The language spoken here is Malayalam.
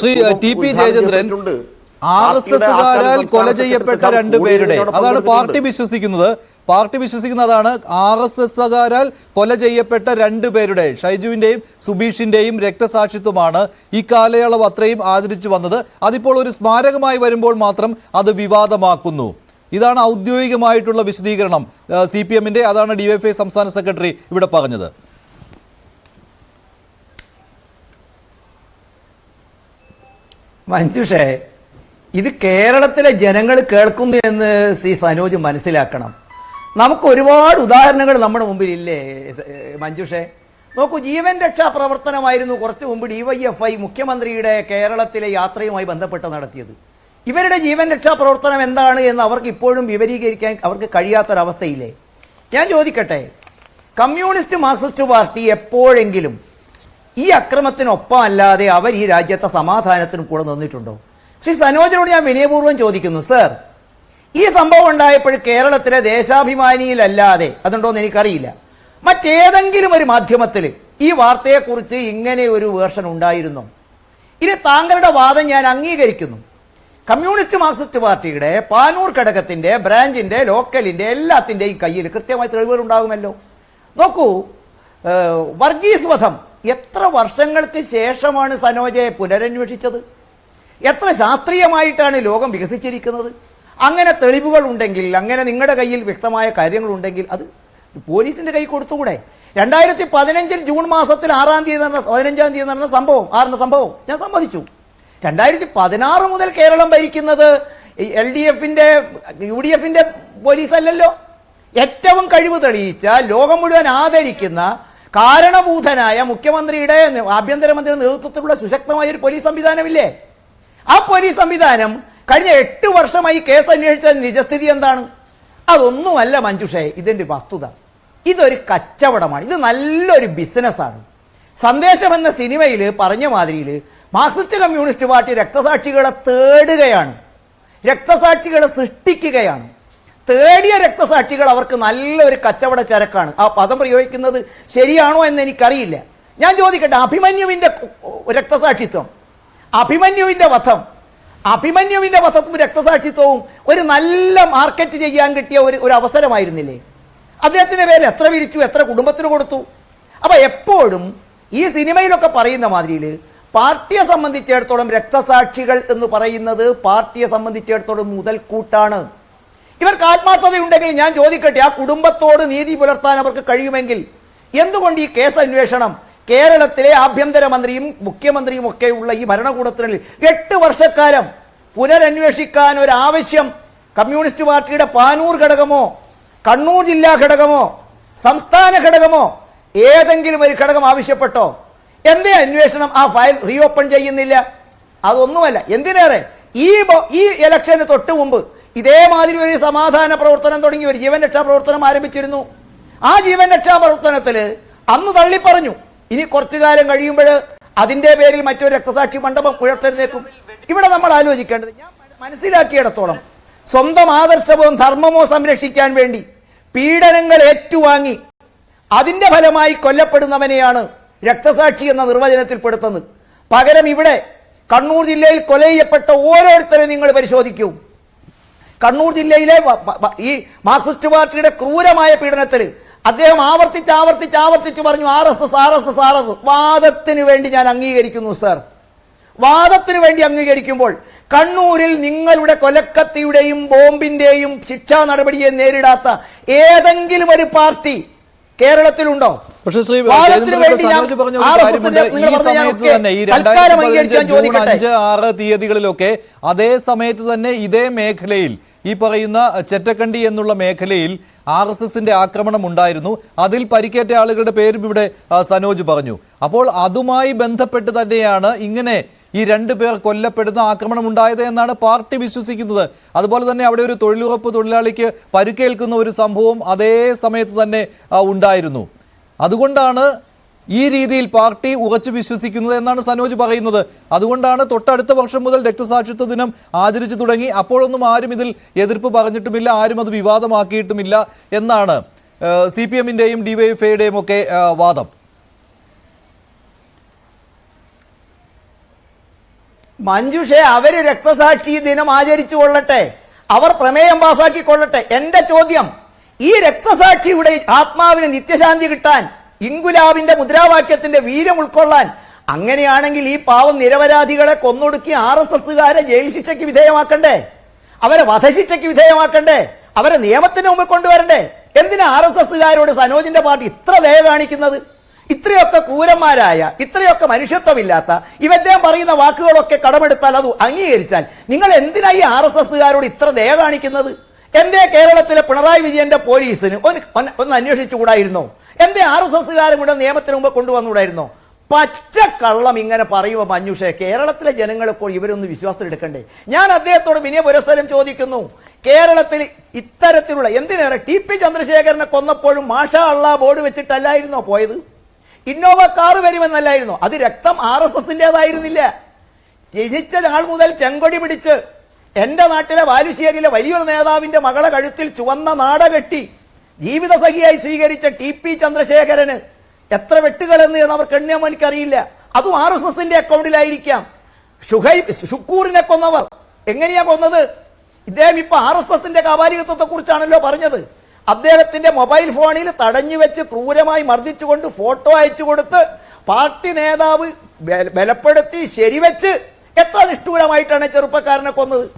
Shri T P Jayachandran R S എസുകാരാൽ കൊല ചെയ്യപ്പെട്ട രണ്ടുപേരുടെ അതാണ് പാർട്ടി വിശ്വസിക്കുന്നത്. പാർട്ടി വിശ്വസിക്കുന്ന അതാണ് ആർ എസ് എസുകാരാൽ കൊല ചെയ്യപ്പെട്ട രണ്ടുപേരുടെ ഷൈജുവിന്റെയും സുബീഷിന്റെയും രക്തസാക്ഷിത്വമാണ് ഈ കാലയളവ് അത്രയും ആദരിച്ചു വന്നത്. അതിപ്പോൾ ഒരു സ്മാരകമായി വരുമ്പോൾ മാത്രം അത് വിവാദമാക്കുന്നു. ഇതാണ് ഔദ്യോഗികമായിട്ടുള്ള വിശദീകരണം സി പി എമ്മിന്റെ. അതാണ് ഡിവൈഎഫ്ഐ സംസ്ഥാന സെക്രട്ടറി ഇവിടെ പറഞ്ഞത്. മഞ്ജുഷേ ഇത് കേരളത്തിലെ ജനങ്ങൾ കേൾക്കുന്നു എന്ന് സി സനോജ് മനസ്സിലാക്കണം. നമുക്ക് ഒരുപാട് ഉദാഹരണങ്ങൾ നമ്മുടെ മുമ്പിൽ ഇല്ലേ മഞ്ജുഷേ. നോക്കൂ ജീവൻ രക്ഷാ പ്രവർത്തനമായിരുന്നു കുറച്ചു മുമ്പ് ഡിവൈഎഫ്ഐ മുഖ്യമന്ത്രിയുടെ കേരളത്തിലെ യാത്രയുമായി ബന്ധപ്പെട്ട് നടത്തിയത്. ഇവരുടെ ജീവൻ രക്ഷാ പ്രവർത്തനം എന്താണ് എന്ന് അവർക്ക് ഇപ്പോഴും വിവരീകരിക്കാൻ അവർക്ക് കഴിയാത്തൊരവസ്ഥയില്ലേ? ഞാൻ ചോദിക്കട്ടെ കമ്മ്യൂണിസ്റ്റ് മാർക്സിസ്റ്റ് പാർട്ടി എപ്പോഴെങ്കിലും ഈ അക്രമത്തിനൊപ്പം അല്ലാതെ അവർ ഈ രാജ്യത്തെ സമാധാനത്തിനും കൂടെ നിന്നിട്ടുണ്ടോ? ശ്രീ സനോജിനോട് ഞാൻ വിനയപൂർവം ചോദിക്കുന്നു സർ ഈ സംഭവം ഉണ്ടായപ്പോൾ കേരളത്തിലെ ദേശാഭിമാനിയിലല്ലാതെ അതുണ്ടോന്ന് എനിക്കറിയില്ല. മറ്റേതെങ്കിലും ഒരു മാധ്യമത്തിൽ ഈ വാർത്തയെക്കുറിച്ച് ഇങ്ങനെ ഒരു വേർഷൻ ഉണ്ടായിരുന്നു? ഇനി താങ്കളുടെ വാദം ഞാൻ അംഗീകരിക്കുന്നു. കമ്മ്യൂണിസ്റ്റ് മാർക്സിസ്റ്റ് പാർട്ടിയുടെ പാനൂർ ഘടകത്തിന്റെ ബ്രാഞ്ചിന്റെ ലോക്കലിന്റെ എല്ലാത്തിന്റെയും കയ്യിൽ കൃത്യമായി തെളിവുകൾ ഉണ്ടാകുമല്ലോ. നോക്കൂ വർഗീസ് വധം എത്ര വർഷങ്ങൾക്ക് ശേഷമാണ് സനോജയെ പുനരന്വേഷിച്ചത്? എത്ര ശാസ്ത്രീയമായിട്ടാണ് ലോകം വികസിച്ചിരിക്കുന്നത്? അങ്ങനെ തെളിവുകൾ ഉണ്ടെങ്കിൽ അങ്ങനെ നിങ്ങളുടെ കയ്യിൽ വ്യക്തമായ കാര്യങ്ങളുണ്ടെങ്കിൽ അത് പോലീസിന്റെ കൈ കൊടുത്തുകൂടെ? രണ്ടായിരത്തി പതിനഞ്ചിൽ ജൂൺ മാസത്തിൽ ആറാം തീയതി നടന്ന പതിനഞ്ചാം തീയതി നടന്ന സംഭവം ആറിന്റെ സംഭവം ഞാൻ സമ്മതിച്ചു. രണ്ടായിരത്തി പതിനാറ് മുതൽ കേരളം ഭരിക്കുന്നത് എൽ ഡി എഫിന്റെ യു ഡി എഫിന്റെ പോലീസല്ലല്ലോ. ഏറ്റവും കഴിവ് തെളിയിച്ച ലോകം മുഴുവൻ ആദരിക്കുന്ന കാരണഭൂതനായ മുഖ്യമന്ത്രിയുടെ ആഭ്യന്തരമന്ത്രിയുടെ നേതൃത്വത്തിലുള്ള സുശക്തമായ ഒരു പോലീസ് സംവിധാനമില്ലേ? ആ പോലീസ് സംവിധാനം കഴിഞ്ഞ എട്ട് വർഷമായി കേസ് അന്വേഷിച്ച നിജസ്ഥിതി എന്താണ്? അതൊന്നുമല്ല മഞ്ജുഷേ ഇതിന്റെ വസ്തുത. ഇതൊരു കച്ചവടമാണ്. ഇത് നല്ലൊരു ബിസിനസ്സാണ്. സന്ദേശം എന്ന സിനിമയിൽ പറഞ്ഞ മാതിരിയിൽ മാർക്സിസ്റ്റ് കമ്മ്യൂണിസ്റ്റ് പാർട്ടി രക്തസാക്ഷികളെ തേടുകയാണ്. രക്തസാക്ഷികളെ സൃഷ്ടിക്കുകയാണ്. തേടിയ രക്തസാക്ഷികൾ അവർക്ക് നല്ലൊരു കച്ചവട ചരക്കാണ്. ആ പദം പ്രയോഗിക്കുന്നത് ശരിയാണോ എന്ന് എനിക്കറിയില്ല. ഞാൻ ചോദിക്കട്ടെ അഭിമന്യുവിന്റെ രക്തസാക്ഷിത്വം അഭിമന്യുവിന്റെ വധം അഭിമന്യുവിന്റെ വധത്തും രക്തസാക്ഷിത്വവും ഒരു നല്ല മാർക്കറ്റ് ചെയ്യാൻ കിട്ടിയ ഒരു ഒരു അവസരമായിരുന്നില്ലേ? അദ്ദേഹത്തിന്റെ പേരിൽ എത്ര വിരിച്ചു എത്ര കുടുംബത്തിന് കൊടുത്തു? അപ്പോൾ എപ്പോഴും ഈ സിനിമയിലൊക്കെ പറയുന്ന മാതിരിയിൽ പാർട്ടിയെ സംബന്ധിച്ചിടത്തോളം രക്തസാക്ഷികൾ എന്ന് പറയുന്നത് പാർട്ടിയെ സംബന്ധിച്ചിടത്തോളം മുതൽക്കൂട്ടാണ്. ഇവർക്ക് ആത്മാർത്ഥതയുണ്ടെങ്കിൽ ഞാൻ ചോദിക്കട്ടെ ആ കുടുംബത്തോട് നീതി പുലർത്താൻ അവർക്ക് കഴിയുമെങ്കിൽ എന്തുകൊണ്ട് ഈ കേസ് അന്വേഷണം? കേരളത്തിലെ ആഭ്യന്തരമന്ത്രിയും മുഖ്യമന്ത്രിയും ഒക്കെ ഉള്ള ഈ ഭരണകൂടത്തിൽ എട്ട് വർഷക്കാലം പുനരന്വേഷിക്കാൻ ഒരു ആവശ്യം കമ്മ്യൂണിസ്റ്റ് പാർട്ടിയുടെ പാനൂർ ഘടകമോ കണ്ണൂർ ജില്ലാ ഘടകമോ സംസ്ഥാന ഘടകമോ ഏതെങ്കിലും ഒരു ഘടകം ആവശ്യപ്പെട്ടോ? എന്തേ അന്വേഷണം? ആ ഫയൽ റീ ഓപ്പൺ ചെയ്യുന്നില്ല. അതൊന്നുമല്ല. എന്തിനേറെ? ഈ ഈ ഇലക്ഷന് തൊട്ട് മുമ്പ് ഇതേമാതിരി ഒരു സമാധാന പ്രവർത്തനം തുടങ്ങി ഒരു ജീവൻ രക്ഷാ പ്രവർത്തനം ആരംഭിച്ചിരുന്നു. ആ ജീവൻ രക്ഷാ പ്രവർത്തനത്തിൽ അന്ന് തള്ളിപ്പറഞ്ഞു. ഇനി കുറച്ചു കാലം കഴിയുമ്പോൾ അതിന്റെ പേരിൽ മറ്റൊരു രക്തസാക്ഷി മണ്ഡപം ഉയർത്തെഴുന്നേക്കും ഇവിടെ നമ്മൾ ആലോചിക്കേണ്ടത് ഞാൻ മനസ്സിലാക്കിയിടത്തോളം സ്വന്തം ആദർശവും ധർമ്മമോ സംരക്ഷിക്കാൻ വേണ്ടി പീഡനങ്ങൾ ഏറ്റുവാങ്ങി അതിന്റെ ഫലമായി കൊല്ലപ്പെടുന്നവനെയാണ് രക്തസാക്ഷി എന്ന നിർവചനത്തിൽ പെടുത്തുന്നത് പകരം ഇവിടെ കണ്ണൂർ ജില്ലയിൽ കൊല ചെയ്യപ്പെട്ട ഓരോരുത്തരെയും നിങ്ങൾ പരിശോധിക്കൂ. കണ്ണൂർ ജില്ലയിലെ ഈ മാർക്സിസ്റ്റ് പാർട്ടിയുടെ ക്രൂരമായ പീഡനത്തിൽ അദ്ദേഹം ആവർത്തിച്ച് ആവർത്തിച്ച് ആവർത്തിച്ച് പറഞ്ഞു R S S R S S R S വാദത്തിന് വേണ്ടി ഞാൻ അംഗീകരിക്കുന്നു സർ. വാദത്തിന് വേണ്ടി അംഗീകരിക്കുമ്പോൾ കണ്ണൂരിൽ നിങ്ങളുടെ കൊലക്കത്തിയുടെയും ബോംബിന്റെയും ശിക്ഷാ നടപടിയെ നേരിടാത്ത ഏതെങ്കിലും ഒരു പാർട്ടി കേരളത്തിലുണ്ടോ? പക്ഷേ ശ്രീ ഈ തൽക്കാലം. അഞ്ച് ആറ് തീയതികളിലൊക്കെ അതേ സമയത്ത് തന്നെ ഇതേ മേഖലയിൽ ഈ പറയുന്ന ചെറ്റക്കണ്ടി എന്നുള്ള മേഖലയിൽ ആർ എസ് എസിന്റെ ആക്രമണം ഉണ്ടായിരുന്നു. അതിൽ പരിക്കേറ്റ ആളുകളുടെ പേരും ഇവിടെ സനോജ് പറഞ്ഞു. അപ്പോൾ അതുമായി ബന്ധപ്പെട്ട് തന്നെയാണ് ഇങ്ങനെ ഈ രണ്ടു പേർ കൊല്ലപ്പെടുന്ന ആക്രമണം ഉണ്ടായത് എന്നാണ് പാർട്ടി വിശ്വസിക്കുന്നത്. അതുപോലെ തന്നെ അവിടെ ഒരു തൊഴിലുറപ്പ് തൊഴിലാളിക്ക് പരുക്കേൽക്കുന്ന ഒരു സംഭവം അതേ സമയത്ത് തന്നെ ഉണ്ടായിരുന്നു. അതുകൊണ്ടാണ് ഈ രീതിയിൽ പാർട്ടി ഉറച്ചു വിശ്വസിക്കുന്നത് എന്നാണ് സനോജ് പറയുന്നത്. അതുകൊണ്ടാണ് തൊട്ടടുത്ത വർഷം മുതൽ രക്തസാക്ഷിത്വ ദിനം ആചരിച്ചു തുടങ്ങി. അപ്പോഴൊന്നും ആരും ഇതിൽ എതിർപ്പ് പറഞ്ഞിട്ടുമില്ല ആരും അത് വിവാദമാക്കിയിട്ടുമില്ല എന്നാണ് സി പി എമ്മിന്റെയും ഡിവൈഎഫ്ഐയുടെയും ഒക്കെ വാദം. മഞ്ജുഷെ അവർ രക്തസാക്ഷി ദിനം ആചരിച്ചു കൊള്ളട്ടെ. അവർ പ്രമേയം പാസാക്കിക്കൊള്ളട്ടെ. എന്റെ ചോദ്യം ഈ രക്തസാക്ഷിയുടെ ആത്മാവിന് നിത്യശാന്തി കിട്ടാൻ ഇൻകുലാബിന്റെ മുദ്രാവാക്യത്തിന്റെ വീര്യം ഉൾക്കൊള്ളാൻ. അങ്ങനെയാണെങ്കിൽ ഈ പാവം നിരപരാധികളെ കൊന്നൊടുക്കി ആർ എസ് എസുകാരെ ജയിൽ ശിക്ഷയ്ക്ക് വിധേയമാക്കണ്ടേ? അവരെ വധശിക്ഷയ്ക്ക് വിധേയമാക്കണ്ടേ? അവരെ നിയമത്തിന് മുമ്പിൽ കൊണ്ടുവരണ്ടേ? എന്തിനാ ആർ എസ് എസുകാരോട് സനോജിന്റെ പാർട്ടി ഇത്ര ദയ കാണിക്കുന്നത്? ഇത്രയൊക്കെ ക്രൂരന്മാരായ ഇത്രയൊക്കെ മനുഷ്യത്വമില്ലാത്ത ഇവദ്ദേഹം പറയുന്ന വാക്കുകളൊക്കെ കടമെടുത്താൽ അത് അംഗീകരിച്ചാൽ നിങ്ങൾ എന്തിനാ ഈ ആർ എസ് എസുകാരോട് ഇത്ര ദയ കാണിക്കുന്നത്? എന്തേ കേരളത്തിലെ പിണറായി വിജയന്റെ പോലീസിന് ഒന്ന് അന്വേഷിച്ചുകൂടായിരുന്നോ? എന്തേ ആർ എസ് എസുകാരും കൂടെ നിയമത്തിന് മുമ്പ് കൊണ്ടുവന്നുകൂടായിരുന്നോ? പച്ചക്കള്ളം ഇങ്ങനെ പറയുക മഞ്ഞുഷേ? കേരളത്തിലെ ജനങ്ങളെപ്പോൾ ഇവരൊന്ന് വിശ്വാസത്തിലെടുക്കണ്ടേ ഞാൻ അദ്ദേഹത്തോട് വിനയ പുരസ്സരം ചോദിക്കുന്നു. കേരളത്തിൽ ഇത്തരത്തിലുള്ള എന്തിനേറെ ടി പി ചന്ദ്രശേഖരനെ കൊന്നപ്പോഴും മാഷ അള്ള ബോർഡ് വെച്ചിട്ടല്ലായിരുന്നോ പോയത്? ഇന്നോവ കാറ് വരുമെന്നല്ലായിരുന്നോ? അത് രക്തം ആർ എസ് എസിന്റെതായിരുന്നില്ല ജനിച്ച നാൾ മുതൽ ചെങ്കൊടി പിടിച്ച് എന്റെ നാട്ടിലെ ബാലുശ്ശേരിയിലെ വലിയൊരു നേതാവിന്റെ മകളെ കഴുത്തിൽ ചുവന്ന നാട കെട്ടി ജീവിതസഖിയായി സ്വീകരിച്ച ടി പി ചന്ദ്രശേഖരന് എത്ര വെട്ടുകളെന്ന് എന്ന് അവർക്ക് എണ്ണിയാൻ എനിക്കറിയില്ല അതും ആർ എസ് എസിന്റെ അക്കൗണ്ടിലായിരിക്കാം. ഷുഹൈ ഷുക്കൂറിനെ കൊന്നവർ. എങ്ങനെയാ കൊന്നത്? ഇദ്ദേഹം ഇപ്പൊ ആർ എസ് എസിന്റെ കാപാലികത്വത്തെ കുറിച്ചാണല്ലോ പറഞ്ഞത്. അദ്ദേഹത്തിന്റെ മൊബൈൽ ഫോണിൽ തടഞ്ഞു വെച്ച് ക്രൂരമായി മർദ്ദിച്ചുകൊണ്ട് ഫോട്ടോ അയച്ചു കൊടുത്ത് പാർട്ടി നേതാവ് ബല- ബലപ്പെടുത്തി ശരിവെച്ച് എത്ര നിഷ്ഠൂരമായിട്ടാണ് ചെറുപ്പക്കാരനെ കൊന്നത്?